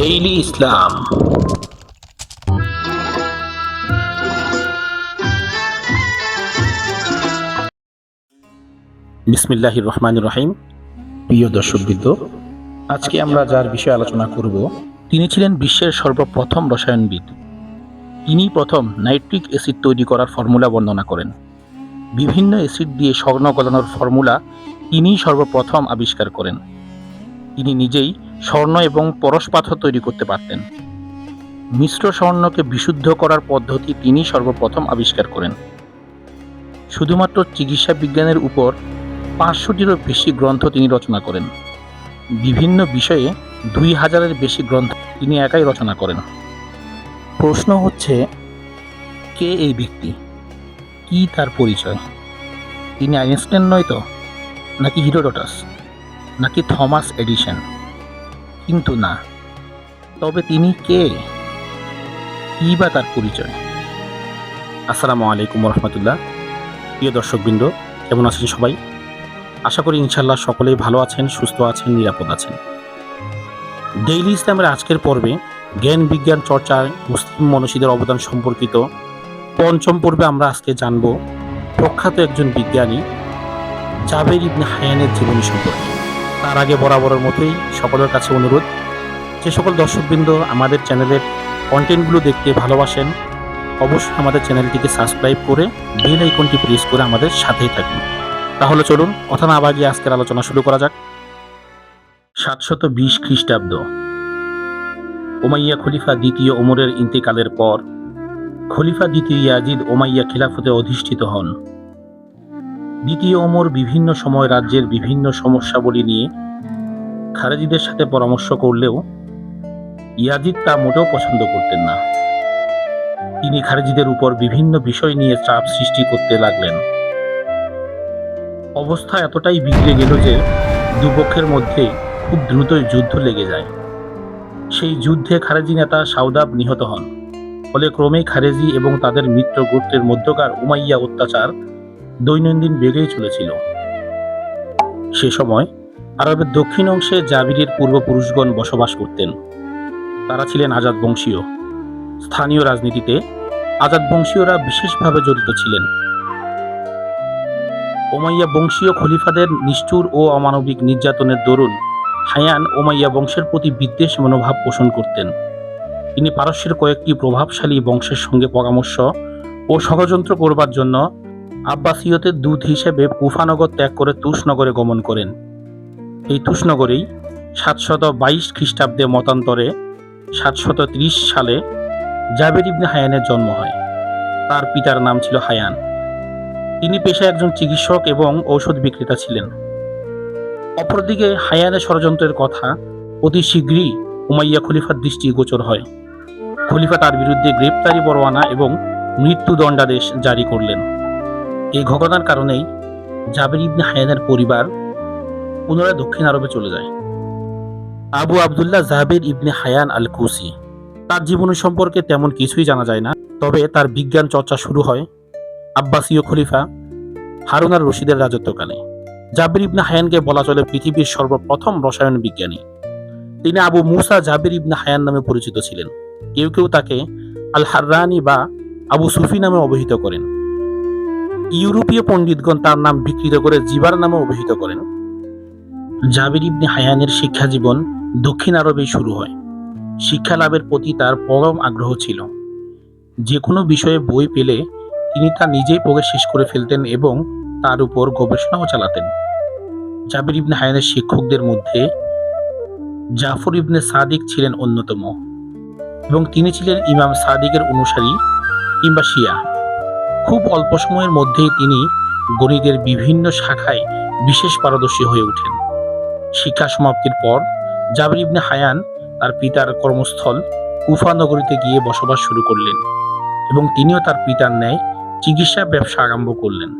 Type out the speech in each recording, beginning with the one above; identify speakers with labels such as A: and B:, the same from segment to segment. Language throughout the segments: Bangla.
A: ডেইলি ইসলাম বিসমিল্লাহ রহমান রহিম প্রিয় দর্শকবৃন্দ, আজকে আমরা যার বিষয়ে আলোচনা করব, তিনি ছিলেন বিশ্বের সর্বপ্রথম রসায়নবিদ। তিনি প্রথম নাইট্রিক অ্যাসিড তৈরি করার ফর্মুলা বর্ণনা করেন। বিভিন্ন অ্যাসিড দিয়ে স্বর্ণ গলানোর ফর্মুলা তিনিই সর্বপ্রথম আবিষ্কার করেন। তিনি নিজেই স্বর্ণ এবং পরশ পাথর তৈরি করতে পারতেন। মিশ্র স্বর্ণকে বিশুদ্ধ করার পদ্ধতি তিনি সর্বপ্রথম আবিষ্কার করেন। শুধুমাত্র চিকিৎসা বিজ্ঞানের উপর পাঁচশোটিরও বেশি গ্রন্থ তিনি রচনা করেন। বিভিন্ন বিষয়ে দুই হাজারের বেশি গ্রন্থ তিনি একাই রচনা করেন। প্রশ্ন হচ্ছে, কে এই ব্যক্তি? কি তার পরিচয়? তিনি আইনস্টাইন নয় তো? নাকি হিরোডোটাস? নাকি থমাস এডিসন? কিন্তু না। তবে তিনি কে? কি বা তার পরিচয়? আসসালামু আলাইকুম রহমতুল্লাহ প্রিয় দর্শকবৃন্দ, কেমন আছেন সবাই? আশা করি ইনশাল্লাহ সকলেই ভালো আছেন, সুস্থ আছেন, নিরাপদ আছেন। ডেইলি ইসলামের আজকের পর্বে জ্ঞান, বিজ্ঞান চর্চায় মুসলিম মনীষীদের অবদান সম্পর্কিত পঞ্চম পর্বে আমরা আজকে জানব প্রখ্যাত একজন বিজ্ঞানী জাবের ইবনে হায়ানের জীবনী সম্পর্কে। তার আগে বরাবরের মতোই সকলের কাছে অনুরোধ যে সকল দর্শকবৃন্দ আমাদের চ্যানেলের কন্টেন্টগুলো দেখতে ভালোবাসেন, অবশ্যই আমাদের চ্যানেলটিকে সাবস্ক্রাইব করে বেল আইকনটি প্রেস করে আমাদের সাথেই থাকুন। তাহলে চলুন, কথা না বাগিয়ে আজকের আলোচনা শুরু করা যাক। সাতশত বিশ খ্রিস্টাব্দ। ওমাইয়া খলিফা দ্বিতীয় ওমরের ইন্তেকালের পর খলিফা দ্বিতীয় ইয়াজিদ ওমাইয়া খিলাফতে অধিষ্ঠিত হন। দ্বিতীয় ওমর বিভিন্ন সময় রাজ্যের বিভিন্ন সমস্যাবলী নিয়ে খারেজিদের সাথে পরামর্শ করলেও ইয়াজিদ তা মোটেও পছন্দ করতেন না। তিনি খারেজিদের উপর বিভিন্ন বিষয় নিয়ে চাপ সৃষ্টি করতে লাগলেন। অবস্থা এতটাই বিগড়ে গেল যে দুপক্ষের মধ্যে খুব দ্রুতই যুদ্ধ লেগে যায়। সেই যুদ্ধে খারেজি নেতা সাউদাব নিহত হন। ফলে ক্রমেই খারেজি এবং তাদের মিত্র গোত্রের মধ্যকার উমাইয়া অত্যাচার দৈনন্দিন বেড়েই চলেছিল। সে সময় আরবের দক্ষিণ অংশে জাবিরের পূর্বপুরুষগণ বসবাস করতেন। তারা ছিলেন আজাদ বংশীয়। স্থানীয় রাজনীতিতে আজাদ বংশীয়রা বিশেষভাবে জড়িত ছিলেন। ওমাইয়া বংশীয় খলিফাদের নিষ্ঠুর ও অমানবিক নির্যাতনের দরুন হায়ান ওমাইয়া বংশের প্রতি বিদ্বেষ মনোভাব পোষণ করতেন। তিনি পারস্যের কয়েকটি প্রভাবশালী বংশের সঙ্গে পরামর্শ ও ষড়যন্ত্র করবার জন্য আব্বাসীয়তের দূত হিসেবে কুফানগর ত্যাগ করে তুষনগরে গমন করেন। এই তুষনগরেই সাতশত বাইশ খ্রিস্টাব্দে মতান্তরে সাতশত ত্রিশ সালে জাবের ইবনে হায়ানের জন্ম হয়। তার পিতার নাম ছিল হায়ান। তিনি পেশায় একজন চিকিৎসক এবং ঔষধ বিক্রেতা ছিলেন। অপরদিকে হায়ানের ষড়যন্ত্রের কথা অতি শীঘ্রই উমাইয়া খলিফার দৃষ্টি গোচর হয়। খলিফা তার বিরুদ্ধে গ্রেপ্তারি পরোয়ানা এবং মৃত্যুদণ্ডাদেশ জারি করলেন। এই ঘটনার কারণেই জাবের ইবনে হায়ানের পরিবার পুনরায় দক্ষিণ আরবে চলে যায়। আবু আবদুল্লাহ জাবের ইবনে হায়ান আল কুসি তার জীবনী সম্পর্কে তেমন কিছুই জানা যায় না, তবে তার বিজ্ঞান চর্চা শুরু হয় আব্বাসীয় খলিফা হারুন আর রশিদের রাজত্বকালে। জাবির ইবনে হায়ানকে বলা চলে পৃথিবীর সর্বপ্রথম রসায়ন বিজ্ঞানী। তিনি আবু মুসা জাবির ইবনে হায়ান নামে পরিচিত ছিলেন। কেউ কেউ তাকে আল হাররানি বা আবু সুফি নামে অভিহিত করেন। ইউরোপীয় পণ্ডিতগণ তার নাম বিকৃত করে জিবার নামে অভিহিত করেন। জাবির ইবনে হায়ানের শিক্ষা জীবন দক্ষিণ আরবেই শুরু হয়। শিক্ষা লাভের প্রতি তার পরম আগ্রহ ছিল। যে কোনো বিষয়ে বই পেলে তিনি তা নিজেই পড়ে শেষ করে ফেলতেন এবং তার উপর গবেষণাও চালাতেন। জাবির ইবনে হায়ানের শিক্ষকদের মধ্যে জাফর ইবনে সাদিক ছিলেন অন্যতম এবং তিনি ছিলেন ইমাম সাদিকের অনুসারী কিংবা শিয়া। খুব অল্প সময়ের মধ্যেই তিনি গণিতের বিভিন্ন শাখায় বিশেষ পারদর্শী হয়ে ওঠেন। শিক্ষা সমাপ্তির পর জাবির ইবনে হায়ান তার পিতার কর্মস্থল কুফা নগরীতে গিয়ে বসবাস শুরু করলেন এবং তিনিও তার পিতার ন্যায় চিকিৎসা ব্যবসা আরম্ভ করলেন।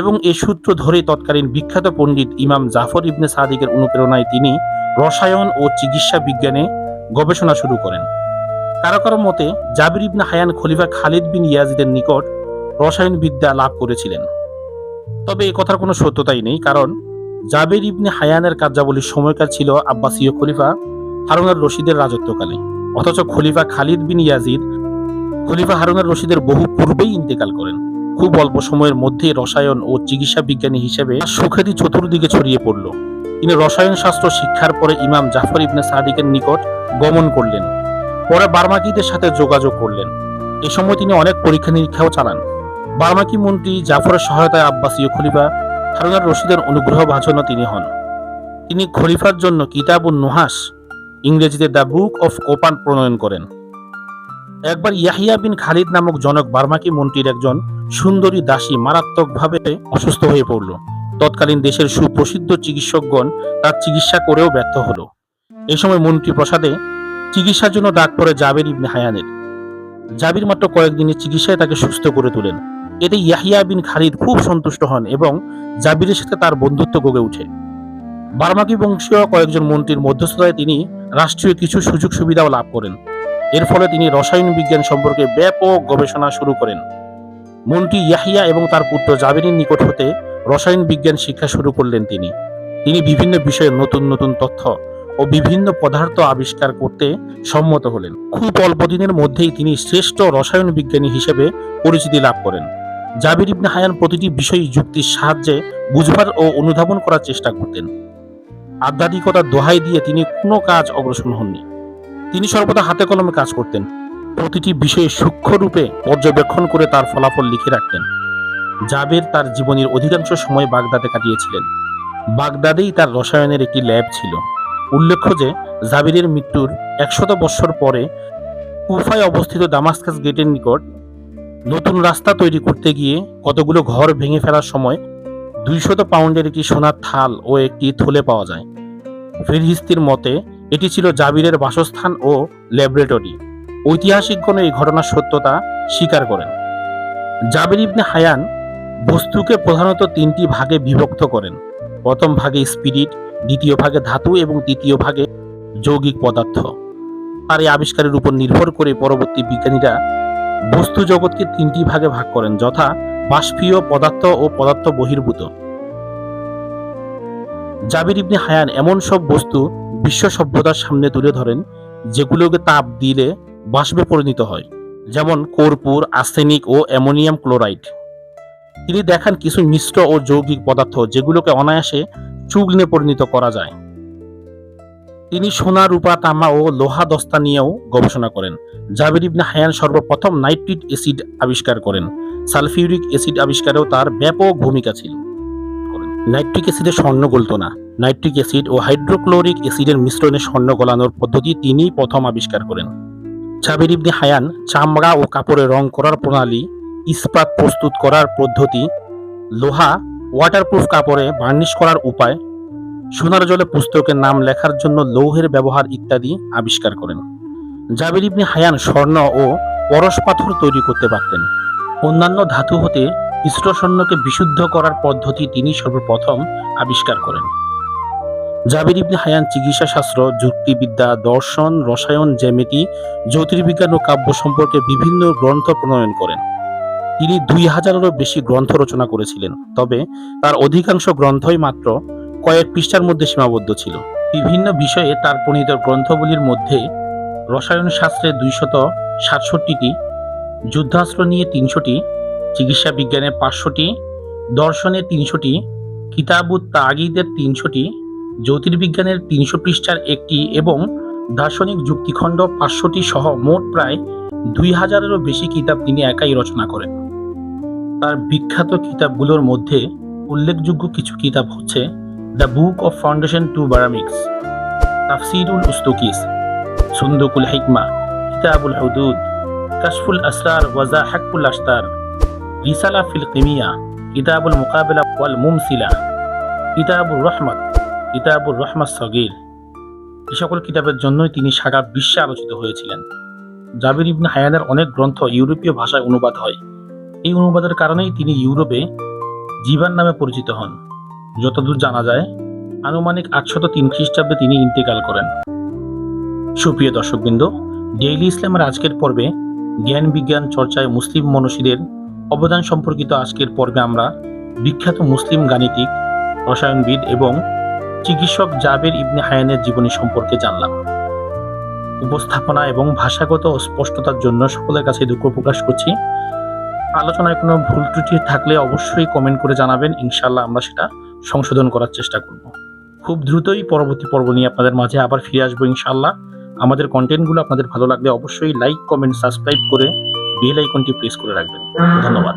A: এবং এ সূত্র ধরে তৎকালীন বিখ্যাত পণ্ডিত ইমাম জাফর ইবনে সাদিকের অনুপ্রেরণায় তিনি রসায়ন ও চিকিৎসা বিজ্ঞানে গবেষণা শুরু করেন। কারও কারও মতে জাবির ইবনে হায়ান খলিফা খালিদ বিন ইয়াজিদের নিকট রসায়ন বিদ্যা লাভ করেছিলেন। তবে এ কথার কোনো সত্যতাই নেই, কারণ জাবের ইবনে হায়ানের কার্যাবলীর সময়কাল ছিল আব্বাসীয় খলিফা হারুনার রশিদের রাজত্বকালে। অথচ খলিফা খালিদ বিন ইয়াজিদ খলিফা হারুনার রশিদের বহু পূর্বেই ইন্তেকাল করেন। খুব অল্প সময়ের মধ্যেই রসায়ন ও চিকিৎসা বিজ্ঞানী হিসেবে সুখ্যাতি চতুর্দিকে ছড়িয়ে পড়ল। তিনি রসায়ন শাস্ত্র শিক্ষার পরে ইমাম জাফর ইবনে সাদিকের নিকট গমন করলেন। পরে বার্মাকিদের সাথে যোগাযোগ করলেন। এ সময় তিনি অনেক পরীক্ষা নিরীক্ষাও চালান। বার্মাকি মন্ত্রী জাফরের সহায়তায় আব্বাসীয় খলিফা হারুনার রশিদের অনুগ্রহ ভাজনও তিনি হন। তিনি খলিফার জন্য কিতাবুন নুহাস ইংরেজিতে দ্য বুক অফ কোপান প্রণয়ন করেন। একবার ইয়াহিয়া বিন খালিদ নামক জনক বার্মাকি মন্ত্রীর একজন সুন্দরী দাসী মারাত্মকভাবে অসুস্থ হয়ে পড়ল। তৎকালীন দেশের সুপ্রসিদ্ধ চিকিৎসকগণ তার চিকিৎসা করেও ব্যর্থ হলো। এই সময় মন্ত্রী প্রসাদে চিকিৎসার জন্য ডাক পড়ে জাবের ইবনে হায়ানের। জাবির মাত্র কয়েকদিনের চিকিৎসায় তাকে সুস্থ করে তোলেন। এতে ইয়াহিয়া বিন খালিদ খুব সন্তুষ্ট হন এবং জাবিরের সাথে তার বন্ধুত্ব গড়ে ওঠে। বার্মাকি বংশীয় কয়েকজন মন্ত্রীর মধ্যস্থতায় তিনি রাষ্ট্রীয় কিছু সুযোগ সুবিধাও লাভ করেন। এর ফলে তিনি রসায়ন বিজ্ঞান সম্পর্কে ব্যাপক গবেষণা শুরু করেন। মন্ত্রী ইয়াহিয়া এবং তার পুত্র জাবিরের নিকট হতে রসায়ন বিজ্ঞান শিক্ষা শুরু করলেন তিনি। তিনি বিভিন্ন বিষয়ে নতুন নতুন তথ্য ও বিভিন্ন পদার্থ আবিষ্কার করতে সম্মত হলেন। খুব অল্প দিনের মধ্যেই তিনি শ্রেষ্ঠ রসায়ন বিজ্ঞানী হিসেবে পরিচিতি লাভ করেন। জাবির ইবনে হায়ান প্রতিটি বিষয় যুক্তির সাহায্যে বুঝবার ও অনুধাবন করার চেষ্টা করতেন। আধ্যাত্মিকতার দোহাই দিয়ে তিনি কোনো কাজ অগ্রসর হননি। তিনি সর্বদা হাতে কলমে কাজ করতেন। প্রতিটি বিষয়ে সূক্ষ্মরূপে পর্যবেক্ষণ করে তার ফলাফল লিখে রাখতেন। জাবের তার জীবনের অধিকাংশ সময় বাগদাদে কাটিয়েছিলেন। বাগদাদেই তার রসায়নের একটি ল্যাব ছিল। উল্লেখ্য যে, জাবিরের মৃত্যুর একশত বৎসর পরে কুফায় অবস্থিত দামাস্কাস গেটের নিকট নতুন রাস্তা তৈরি করতে গিয়ে কতগুলো ঘর ভেঙে ফেলার সময় দুইশত পাউন্ডের একটি সোনার থাল ও একটি থলে পাওয়া যায়। ফিরহিস্তির মতে, এটি ছিল জাবিরের বাসস্থান ও ল্যাবরেটরি। ঐতিহাসিকগণ এই ঘটনার সত্যতা স্বীকার করেন। জাবির ইবনে হায়ান বস্তুকে প্রধানত তিনটি ভাগে বিভক্ত করেন। প্রথম ভাগে স্পিরিট, দ্বিতীয় ভাগে ধাতু এবং তৃতীয় ভাগে যৌগিক পদার্থ। তার এই আবিষ্কারের উপর নির্ভর করে পরবর্তী বিজ্ঞানীরা বস্তু জগৎকে তিনটি ভাগে ভাগ করেন, যথা বাষ্পীয় পদার্থ ও পদার্থ বহির্ভূত। জাবির ইবনে হায়ান এমন সব বস্তু বিশ্ব সভ্যতার সামনে তুলে ধরেন, যেগুলোকে তাপ দিলে বাষ্পে পরিণত হয়, যেমন কর্পূর, আর্সেনিক ও অ্যামোনিয়াম ক্লোরাইড। তিনি দেখান কিছু মিশ্র ও যৌগিক পদার্থ, যেগুলোকে অনায়াসে চুগনে পরিণত করা যায়। তিনি সোনা রূপা তামা ও লোহা দস্তা নিয়েও গবেষণা করেন। জাবির ইবনে হায়ান সর্বপ্রথম নাইট্রিক অ্যাসিড আবিষ্কার করেন। সালফিউরিক অ্যাসিড আবিষ্কারেও তার ব্যাপক ভূমিকা ছিল। নাইট্রিক অ্যাসিডে স্বর্ণ গলত না। নাইট্রিক অ্যাসিড ও হাইড্রোক্লোরিক অ্যাসিডের মিশ্রণে স্বর্ণ গলানোর পদ্ধতি তিনিই প্রথম আবিষ্কার করেন। জাবির ইবনে হায়ান চামড়া ও কাপড়ে রং করার প্রণালী, ইস্পাত প্রস্তুত করার পদ্ধতি, লোহা ওয়াটারপ্রুফ কাপড়ে বার্নিশ করার উপায় সোনার জলে পুস্তকের নাম লেখার জন্য লৌহের ব্যবহার ইত্যাদি আবিষ্কার করেন। জাবির ইবনে হায়ান স্বর্ণ ও পরশ পাথর তৈরি করতে পারতেন। অন্যান্য ধাতু হতে মিশ্র স্বর্ণকে বিশুদ্ধ করার পদ্ধতি তিনি সর্বপ্রথম আবিষ্কার করেন। জাবির ইবনে হায়ান চিকিৎসা শাস্ত্র যুক্তিবিদ্যা, দর্শন, রসায়ন, জ্যামিতি, জ্যোতির্বিজ্ঞান ও কাব্য সম্পর্কে বিভিন্ন গ্রন্থ প্রণয়ন করেন। তিনি দুই হাজারেরও বেশি গ্রন্থ রচনা করেছিলেন, তবে তার অধিকাংশ গ্রন্থই মাত্র কয়েক পৃষ্ঠার মধ্যে সীমাবদ্ধ ছিল। বিভিন্ন বিষয়ে তার প্রণীত গ্রন্থগুলির মধ্যে রসায়ন শাস্ত্রে দুইশত সাতষট্টিটি, যুদ্ধাস্ত্র নিয়ে তিনশোটি, চিকিৎসা বিজ্ঞানে পাঁচশোটি, দর্শনে তিনশোটি কিতাবুত তাগিদের তিনশোটি, জ্যোতির্বিজ্ঞানের তিনশো পৃষ্ঠার একটি এবং দার্শনিক যুক্তিখণ্ড পাঁচশোটি সহ মোট প্রায় দুই হাজারেরও বেশি কিতাব তিনি একাই রচনা করেন। তার বিখ্যাত কিতাবগুলোর মধ্যে উল্লেখযোগ্য কিছু কিতাব হচ্ছে the book of foundation to বারামিক্স তাফসিরুল উস্তুকিস সুন্দুকুল হিকমা কিতাবুল হুদুদ কাশফুল আসরার ওয়াজা হাকুল আস্তার রিসালা ফিল কিমিয়া কিতাবুল মুকাবিলা ওয়াল মুমসিলা কিতাবুর রহমত কিতাবুর রহমত সগির এ সকল কিতাবের জন্যই তিনি সারা বিশ্বে আলোচিত হয়েছিলেন। জাবির ইবনে হায়ানের অনেক গ্রন্থ ইউরোপীয় ভাষায় অনুবাদ হয়। এই অনুবাদের কারণেই তিনি ইউরোপে জীবান নামে পরিচিত হন। যতদূর জানা যায়, আনুমানিক আটশত তিন খ্রিস্টাব্দে তিনি ইন্তেকাল করেন। সুপ্রিয় দর্শকবৃন্দ, ডেইলি ইসলামের আজকের পর্বে জ্ঞান বিজ্ঞান চর্চায় মুসলিম মনীষীদের অবদান সম্পর্কিত আজকের পর্বে আমরা বিখ্যাত মুসলিম গাণিতিক, রসায়নবিদ এবং চিকিৎসক জাবের ইবনে হায়ানের জীবনী সম্পর্কে জানলাম। উপস্থাপনা এবং ভাষাগত অস্পষ্টতার জন্য সকলের কাছে দুঃখ প্রকাশ করছি। আলোচনায় কোনো ভুল ত্রুটি থাকলে অবশ্যই কমেন্ট করে জানাবেন ইনশাল্লাহ আমরা সেটা সংশোধন করার চেষ্টা করব। খুব দ্রুতই পরবর্তী পর্ব নিয়ে আপনাদের মাঝে আবার ফিরে আসব ইনশাল্লাহ আমাদের কন্টেন্টগুলো আপনাদের ভালো লাগলে অবশ্যই লাইক, কমেন্ট, সাবস্ক্রাইব করে বেল আইকনটি প্রেস করে রাখবেন। ধন্যবাদ।